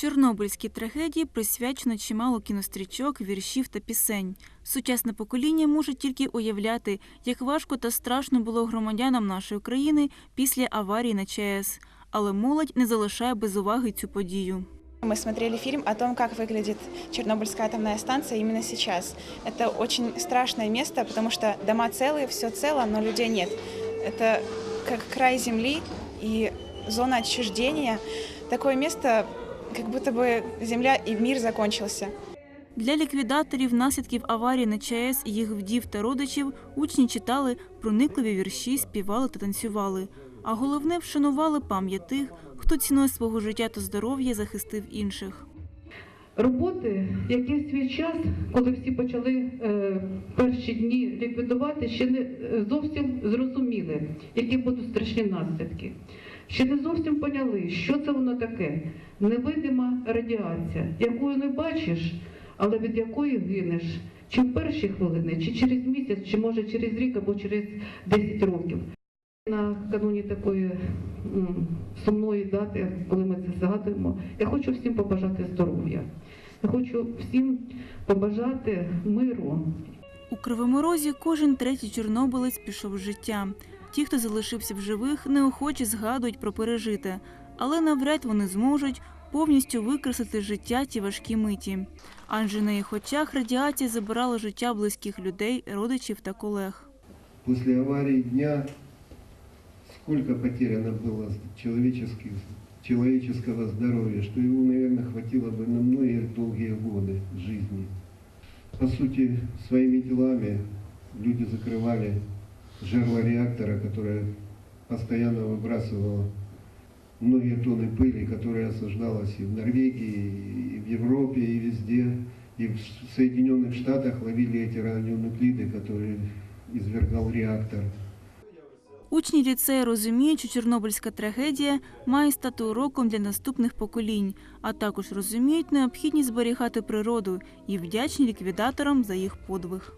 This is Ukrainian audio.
Чорнобильській трагедії присвячено чимало кінострічок, віршів та пісень. Сучасне покоління може тільки уявляти, як важко та страшно було громадянам нашої країни після аварії на ЧАЕС. Але молодь не залишає без уваги цю подію. Мы смотрели фильм о том, как выглядит Чернобыльская атомная станция именно сейчас. Это очень страшное место, потому что дома целые, все цело, но людей нет. Это как край земли и зона отчуждения. Такое место, как будто бы земля и мир закончился. Для ліквідаторів наслідків аварії на ЧАЕС, їх вдів та родичів учні читали проникливі вірші, співали та танцювали. А головне вшанували пам'ять тих, хто ціною свого життя та здоров'я захистив інших. Роботи, в свій час, коли всі почали е, перші дні ліквідувати, ще не е, зовсім зрозуміли, які будуть страшні наслідки. Ще не зовсім поняли, що це воно таке. Невидима радіація, якою не бачиш, але від якої гинеш, чи в перші хвилини, чи через місяць, чи може через рік або через 10 років. На кануні такої сумної дати, коли ми це згадуємо, я хочу всім побажати здоров'я. Я хочу всім побажати миру. У Кривому Розі кожен третій чорнобилець пішов з життя. Ті, хто залишився в живих, неохоче згадують про пережите, але навряд вони зможуть повністю викреслити життя ті важкі миті. Адже на їх очах радіація забирала життя близьких людей, родичів та колег. После аварии дня сколько потеряно было человеческих, человеческого здоровья, что его, наверное, хватило бы на многие долгие годы жизни. По сути, своими телами люди закрывали жерло реактора, которое постоянно выбрасывало многие тонны пыли, которая осаждалась и в Норвегии, и в Европе, и везде. И в Соединенных Штатах ловили эти радионуклиды, которые извергал реактор. Учні ліцею розуміють, що Чорнобильська трагедія має стати уроком для наступних поколінь, а також розуміють необхідність зберігати природу і вдячні ліквідаторам за їх подвиг.